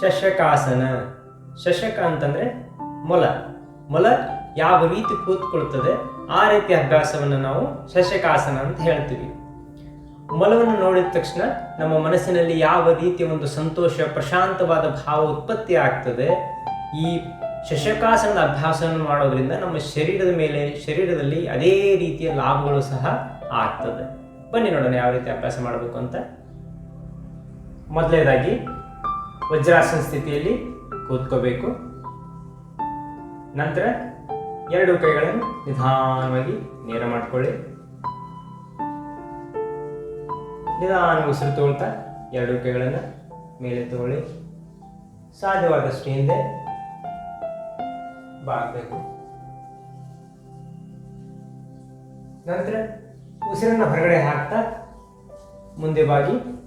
ಶಶಕಾಸನ. ಶಶಕ ಅಂತಂದ್ರೆ ಮೊಲ. ಮೊಲ ಯಾವ ರೀತಿ ಕೂತ್ಕೊಳ್ತದೆ ಆ ರೀತಿ ಅಭ್ಯಾಸವನ್ನು ನಾವು ಶಶಕಾಸನ ಅಂತ ಹೇಳ್ತೀವಿ. ಮೊಲವನ್ನು ನೋಡಿದ ತಕ್ಷಣ ನಮ್ಮ ಮನಸ್ಸಿನಲ್ಲಿ ಯಾವ ರೀತಿಯ ಒಂದು ಸಂತೋಷ, ಪ್ರಶಾಂತವಾದ ಭಾವ ಉತ್ಪತ್ತಿ ಆಗ್ತದೆ, ಈ ಶಶಕಾಸನದ ಅಭ್ಯಾಸವನ್ನು ಮಾಡೋದ್ರಿಂದ ನಮ್ಮ ಶರೀರದ ಮೇಲೆ, ಶರೀರದಲ್ಲಿ ಅದೇ ರೀತಿಯ ಲಾಭಗಳು ಸಹ ಆಗ್ತದೆ. ಬನ್ನಿ ನೋಡೋಣ ಯಾವ ರೀತಿ ಅಭ್ಯಾಸ ಮಾಡಬೇಕು ಅಂತ. ಮೊದಲನೇದಾಗಿ ವಜ್ರಾಸನ ಸ್ಥಿತಿಯಲ್ಲಿ ಕೂತ್ಕೋಬೇಕು. ನಂತರ ಎರಡು ಕೈಗಳನ್ನು ನಿಧಾನವಾಗಿ ನೇರ ಮಾಡಿಕೊಳ್ಳಿ. ನಿಧಾನ ಉಸಿರು ತಗೊಳ್ತಾ ಎರಡು ಕೈಗಳನ್ನು ಮೇಲೆ ತಗೊಳ್ಳಿ. ಸಾಧ್ಯವಾದಷ್ಟು ಹಿಂದೆ ಬಾಗಬೇಕು. ನಂತರ ಉಸಿರನ್ನು ಹೊರಗಡೆ ಹಾಕ್ತಾ ಮುಂದೆ ಬಾಗಿ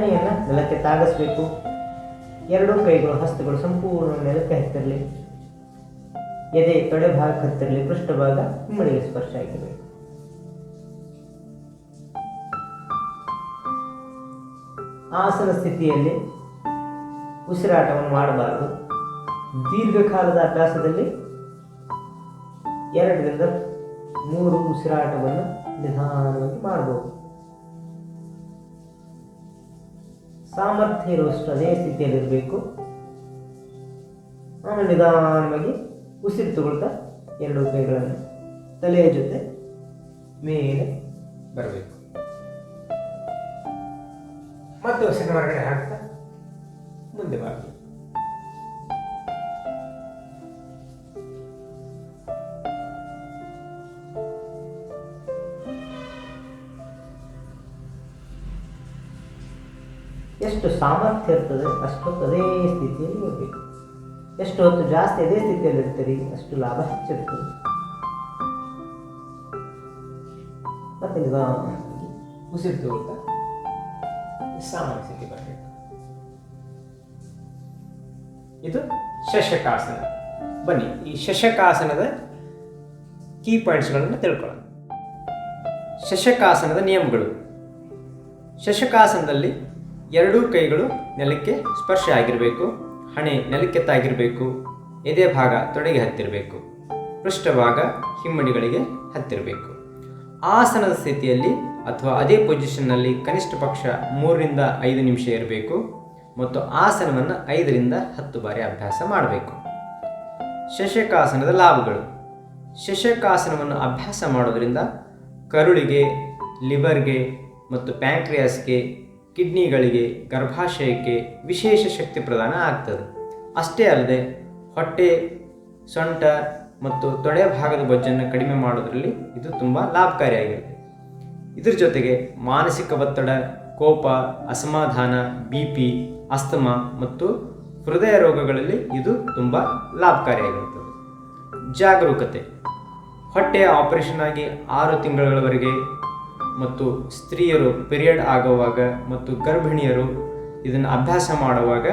ನೆಲಕ್ಕೆ ತಾಗಿಸ್ಬೇಕು. ಎರಡೂ ಕೈಗಳು, ಹಸ್ತಗಳು ಸಂಪೂರ್ಣ ನೆಲಕ್ಕೆ ಹತ್ತಿರಲಿ. ಎದೆ ತೊಡೆ ಭಾಗ ಹತ್ತಿರಲಿ, ಪೃಷ್ಠಭಾಗ ಹಿಮ್ಮಡಿಗೆ ಸ್ಪರ್ಶ ಆಗಿರಬೇಕು ಆಸನ ಸ್ಥಿತಿಯಲ್ಲಿ ಉಸಿರಾಟವನ್ನು ಮಾಡಬಾರದು. ದೀರ್ಘಕಾಲದ ಅಭ್ಯಾಸದಲ್ಲಿ ಎರಡರಿಂದ ಮೂರು ಉಸಿರಾಟವನ್ನು ನಿಧಾನವಾಗಿ ಮಾಡಬಹುದು. ಸಾಮರ್ಥ್ಯ ಇರುವಷ್ಟು ಅದೇ ಸ್ಥಿತಿಯಲ್ಲಿರಬೇಕು. ಆಮೇಲೆ ನಿಧಾನವಾಗಿ ಉಸಿರು ತಗೊಳ್ತಾ ಎರಡು ಕೈಗಳನ್ನು ತಲೆಯ ಜೊತೆ ಮೇಲೆ ಬರಬೇಕು. ಮತ್ತೆ ಉಸಿರಿನ ಹೊರಗಡೆ ಹಾಕ್ತಾ ಮುಂದೆ ಬಾಗಿ ಎಷ್ಟು ಸಾಮರ್ಥ್ಯ ಇರ್ತದೆ, ಅಷ್ಟೊತ್ತು ಅದೇ ಸ್ಥಿತಿಯಲ್ಲಿ ಇರಬೇಕು. ಎಷ್ಟು ಹೊತ್ತು ಜಾಸ್ತಿ ಅದೇ ಸ್ಥಿತಿಯಲ್ಲಿ ಇರ್ತೀರಿ, ಅಷ್ಟು ಲಾಭ ಹೆಚ್ಚಿರ್ತದೆ. ಮತ್ತೆ ನಿಧಾನವಾಗಿ ಉಸಿರು ಸಾಮಾನ್ಯ ಸ್ಥಿತಿ ಬರಬೇಕು ಇದು ಶಶಕಾಸನ. ಬನ್ನಿ, ಈ ಶಶಕಾಸನದ ಕೀ ಪಾಯಿಂಟ್ಸ್ಗಳನ್ನು ತಿಳ್ಕೊಳ್ಳೋಣ. ಶಶಕಾಸನದ ನಿಯಮಗಳು. ಶಶಕಾಸನದಲ್ಲಿ ಎರಡೂ ಕೈಗಳು ನೆಲಕ್ಕೆ ಸ್ಪರ್ಶ ಆಗಿರಬೇಕು, ಹಣೆ ನೆಲಕ್ಕೆ ತಾಗಿರಬೇಕು ಎದೆ ಭಾಗ ತೊಡೆಗೆ ಹತ್ತಿರಬೇಕು, ಪೃಷ್ಠಭಾಗ ಹಿಮ್ಮಡಿಗಳಿಗೆ ಹತ್ತಿರಬೇಕು. ಆಸನದ ಸ್ಥಿತಿಯಲ್ಲಿ ಅಥವಾ ಅದೇ ಪೊಸಿಷನ್ನಲ್ಲಿ ಕನಿಷ್ಠ ಪಕ್ಷ ಮೂರರಿಂದ ಐದು ನಿಮಿಷ ಇರಬೇಕು ಮತ್ತು ಆಸನವನ್ನು ಐದರಿಂದ ಹತ್ತು ಬಾರಿ ಅಭ್ಯಾಸ ಮಾಡಬೇಕು. ಶಶಕಾಸನದ ಲಾಭಗಳು. ಶಶಕಾಸನವನ್ನು ಅಭ್ಯಾಸ ಮಾಡೋದರಿಂದ ಕರುಳಿಗೆ, ಲಿವರ್ಗೆ ಮತ್ತು ಪ್ಯಾಂಕ್ರಿಯಾಸ್ಗೆ ಕಿಡ್ನಿಗಳಿಗೆ ಗರ್ಭಾಶಯಕ್ಕೆ ವಿಶೇಷ ಶಕ್ತಿ ಪ್ರದಾನ ಆಗ್ತದೆ. ಅಷ್ಟೇ ಅಲ್ಲದೆ ಹೊಟ್ಟೆ, ಸೊಂಟ ಮತ್ತು ತೊಡೆ ಭಾಗದ ಬೊಜ್ಜನ್ನು ಕಡಿಮೆ ಮಾಡೋದರಲ್ಲಿ ಇದು ತುಂಬ ಲಾಭಕಾರಿಯಾಗಿರುತ್ತೆ. ಇದ್ರ ಜೊತೆಗೆ ಮಾನಸಿಕ ಒತ್ತಡ, ಕೋಪ, ಅಸಮಾಧಾನ, ಬಿ ಪಿ, ಅಸ್ತಮಾ ಮತ್ತು ಹೃದಯ ರೋಗಗಳಲ್ಲಿ ಇದು ತುಂಬ ಲಾಭಕಾರಿಯಾಗಿರುತ್ತದೆ. ಜಾಗರೂಕತೆ. ಹೊಟ್ಟೆಯ ಆಪರೇಷನ್ ಆಗಿ ಆರು ತಿಂಗಳವರೆಗೆ ಮತ್ತು ಸ್ತ್ರೀಯರು ಪಿರಿಯಡ್ ಆಗುವಾಗ ಮತ್ತು ಗರ್ಭಿಣಿಯರು ಇದನ್ನು ಅಭ್ಯಾಸ ಮಾಡುವಾಗ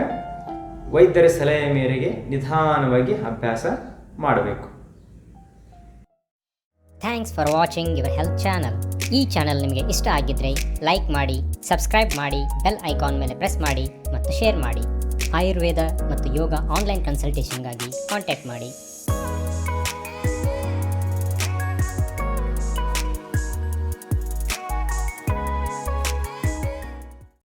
ವೈದ್ಯರ ಸಲಹೆ ಮೇರೆಗೆ ನಿಧಾನವಾಗಿ ಅಭ್ಯಾಸ ಮಾಡಬೇಕು. Thanks for watching your health channel ಈ ಚಾನಲ್ ನಿಮಗೆ ಇಷ್ಟ ಆಗಿದ್ದರೆ ಲೈಕ್ ಮಾಡಿ ಸಬ್ಸ್ಕ್ರೈಬ್ ಮಾಡಿ ಬೆಲ್ ಐಕಾನ್ ಮೇಲೆ ಪ್ರೆಸ್ ಮಾಡಿ ಮತ್ತು ಶೇರ್ ಮಾಡಿ. ಆಯುರ್ವೇದ ಮತ್ತು ಯೋಗ ಆನ್ಲೈನ್ ಕನ್ಸಲ್ಟೇಷನ್ಗಾಗಿ ಕಾಂಟ್ಯಾಕ್ಟ್ ಮಾಡಿ.